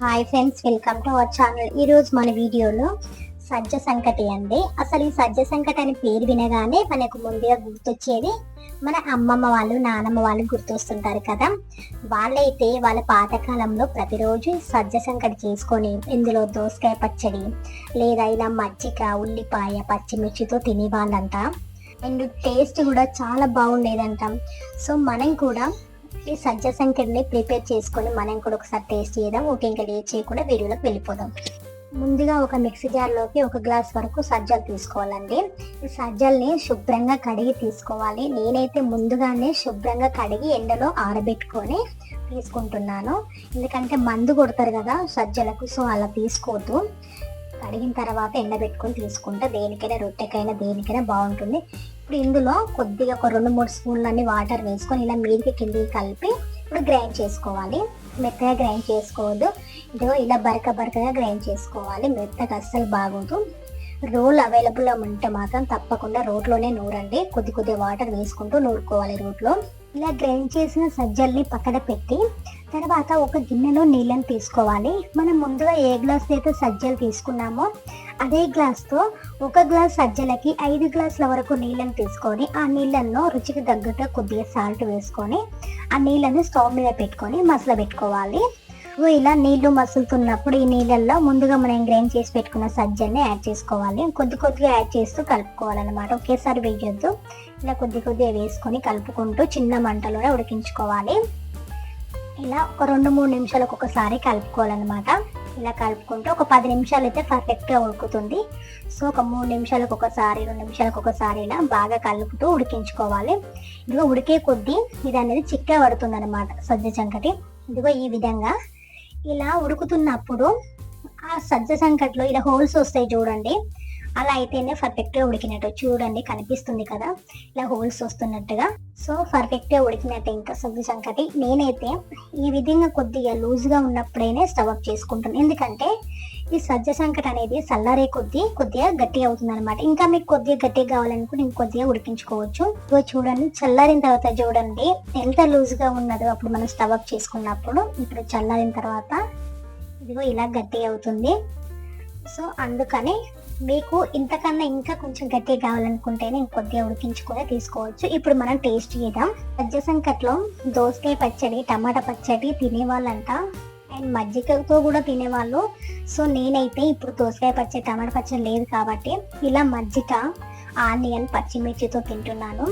Hi friends welcome to our channel ఈ రోజు మన వీడియోలో సజ్జ సంకటి అండి. అసలు ఈ సజ్జ సంకటి అనే పేరు వినగానే మనకు ముందుగా గుర్తొచ్చేది మన అమ్మమ్మ వాళ్ళు నానమ్మ వాళ్ళు గుర్తొస్తుంటారు కదా. వాళ్ళైతే వాళ్ళ పాతకాలంలో ప్రతిరోజు సజ్జ సంకటి చేసుకొని ఇందులో దోసకాయ పచ్చడి లేదా ఇలా మజ్జిగ ఉల్లిపాయ పచ్చిమిర్చితో తినేవాళ్ళంట. అండ్ టేస్ట్ కూడా చాలా బాగుండేదంట. సో మనం కూడా ఈ సజ్జ సంఖ్యని ప్రిపేర్ చేసుకొని మనం కూడా ఒకసారి టేస్ట్ చేద్దాం. ఓకే ఇంకా లేట్ చేయకుండా వీడియోలోకి వెళ్ళిపోదాం. ముందుగా ఒక మిక్సీ జార్లోకి ఒక గ్లాస్ వరకు సజ్జలు తీసుకోవాలండి. ఈ సజ్జల్ని శుభ్రంగా కడిగి తీసుకోవాలి. నేనైతే ముందుగానే శుభ్రంగా కడిగి ఎండలో ఆరబెట్టుకొని తీసుకుంటున్నాను. ఎందుకంటే మందు కొడతారు కదా సజ్జలకు సో అలా తీసుకోవద్దు. కడిగిన తర్వాత ఎండబెట్టుకొని తీసుకుంటే దేనికైనా రొట్టెకైనా దేనికైనా బాగుంటుంది. ఇప్పుడు ఇందులో కొద్దిగా ఒక రెండు మూడు స్పూన్లన్నీ వాటర్ వేసుకొని ఇలా మీదికి కిందికి కలిపి ఇప్పుడు గ్రైండ్ చేసుకోవాలి. మెత్తగా గ్రైండ్ చేసుకోవద్దు. ఇదిగో ఇలా బరక బరకగా గ్రైండ్ చేసుకోవాలి. మెత్తగా అస్సలు బాగోదు. రోల్ అవైలబుల్ ఉంటే మాత్రం తప్పకుండా రోట్లోనే నూరండి. కొద్ది కొద్ది వాటర్ వేసుకుంటూ నూరుకోవాలి రోట్లో. ఇలా గ్రైండ్ చేసిన సజ్జల్ని పక్కన పెట్టి తర్వాత ఒక గిన్నెలో నీళ్ళని తీసుకోవాలి. మనం ముందుగా ఏ గ్లాస్ అయితే సజ్జలు తీసుకున్నామో అదే గ్లాస్తో ఒక గ్లాస్ సజ్జలకి ఐదు గ్లాసుల వరకు నీళ్ళని తీసుకొని ఆ నీళ్ళల్లో రుచికి తగ్గట్టుగా కొద్దిగా సాల్ట్ వేసుకొని ఆ నీళ్ళని స్టవ్ మీద పెట్టుకొని మసల పెట్టుకోవాలి సో ఇలా నీళ్ళు మసులుతున్నప్పుడు ఈ నీళ్ళల్లో ముందుగా మనం గ్రైండ్ చేసి పెట్టుకున్న సజ్జల్ని యాడ్ చేసుకోవాలి. కొద్ది కొద్దిగా యాడ్ చేస్తూ కలుపుకోవాలన్నమాట. ఒకేసారి వేయొద్దు. ఇలా కొద్ది కొద్దిగా వేసుకొని కలుపుకుంటూ చిన్న మంటలోనే ఉడికించుకోవాలి. ఇలా ఒక రెండు మూడు నిమిషాలకు ఒకసారి కలుపుకోవాలన్నమాట. ఇలా కలుపుకుంటూ ఒక పది నిమిషాలు అయితే పర్ఫెక్ట్గా ఉడుకుతుంది. సో ఒక మూడు నిమిషాలకు ఒకసారి రెండు నిమిషాలకు ఒకసారి ఇలా బాగా కలుపుతూ ఉడికించుకోవాలి. ఇదిగో ఉడికే కొద్దీ ఇది అనేది చిక్క పడుతుంది అనమాట సజ్జ చంకటి. ఇదిగో ఈ విధంగా ఇలా ఉడుకుతున్నప్పుడు ఆ సజ్జ సంకట్లో ఇలా హోల్స్ వస్తాయి చూడండి. అలా అయితేనే పర్ఫెక్ట్గా ఉడికినట్టు చూడండి కనిపిస్తుంది కదా? ఇలా హోల్స్ వస్తున్నట్టుగా. సో పర్ఫెక్ట్గా ఉడికినట్టు ఇంకా సజ్జ సంకటి. నేనైతే ఈ విధంగా కొద్దిగా లూజ్గా ఉన్నప్పుడైనే స్టవ్ అప్ చేసుకుంటాను. ఎందుకంటే ఈ సజ్జ సంకట అనేది చల్లారే కొద్దీ కొద్దిగా గట్టిగా అవుతుంది అనమాట ఇంకా మీకు కొద్దిగా గట్టిగా కావాలనుకుంటే ఇంకొద్దిగా ఉడికించుకోవచ్చు. ఇగో చూడండి చల్లారిన తర్వాత చూడండి ఎంత లూజ్గా ఉన్నదో అప్పుడు మనం స్టవ్ అప్ చేసుకున్నప్పుడు ఇప్పుడు చల్లారిన తర్వాత ఇదిగో ఇలా గట్టిగా అవుతుంది. సో అందుకని మీకు ఇంతకన్నా ఇంకా కొంచెం గట్టిగా కావాలనుకుంటేనే ఇంకొద్దిగా ఉడికించుకొని తీసుకోవచ్చు. ఇప్పుడు మనం టేస్ట్ చేద్దాం. సజ్జ సంకట్లో దోసకాయ పచ్చడి టమాటా పచ్చడి తినేవాళ్ళంట. అండ్ మజ్జిగతో కూడా తినేవాళ్ళు. సో నేనైతే ఇప్పుడు దోసకాయ పచ్చడి టమాటా పచ్చడి లేదు కాబట్టి ఇలా మజ్జిగ ఆనియన్ పచ్చిమిర్చితో తింటున్నాను.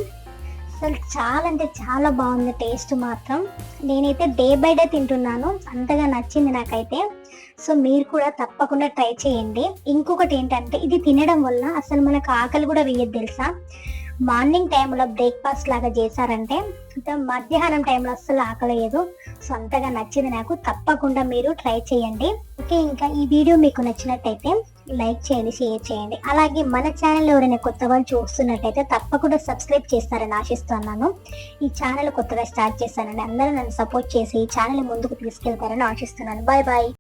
అసలు చాలా అంటే చాలా బాగుంది టేస్ట్ మాత్రం. నేనైతే డే బై డే తింటున్నాను అంతగా నచ్చింది నాకైతే. సో మీరు కూడా తప్పకుండా ట్రై చేయండి. ఇంకొకటి ఏంటంటే ఇది తినడం వల్ల అసలు మనకు ఆకలి కూడా వేయదు తెలుసా? మార్నింగ్ టైంలో బ్రేక్ఫాస్ట్ లాగా చేశారంటే మధ్యాహ్నం టైంలో అస్సలు ఆకలేదు. సో అంతగా నచ్చింది నాకు. తప్పకుండా మీరు ట్రై చేయండి. ఓకే ఇంకా ఈ వీడియో మీకు నచ్చినట్టయితే లైక్ చేయండి షేర్ చేయండి. అలాగే మన ఛానల్ ఎవరైనా కొత్త వాళ్ళు చూస్తున్నట్టయితే తప్పకుండా సబ్స్క్రైబ్ చేస్తారని ఆశిస్తున్నాను. ఈ ఛానల్ కొత్తగా స్టార్ట్ చేశానండి అందరూ నన్ను సపోర్ట్ చేసి ఈ ఛానల్ ముందుకు తీసుకెళ్తారని ఆశిస్తున్నాను. Bye bye.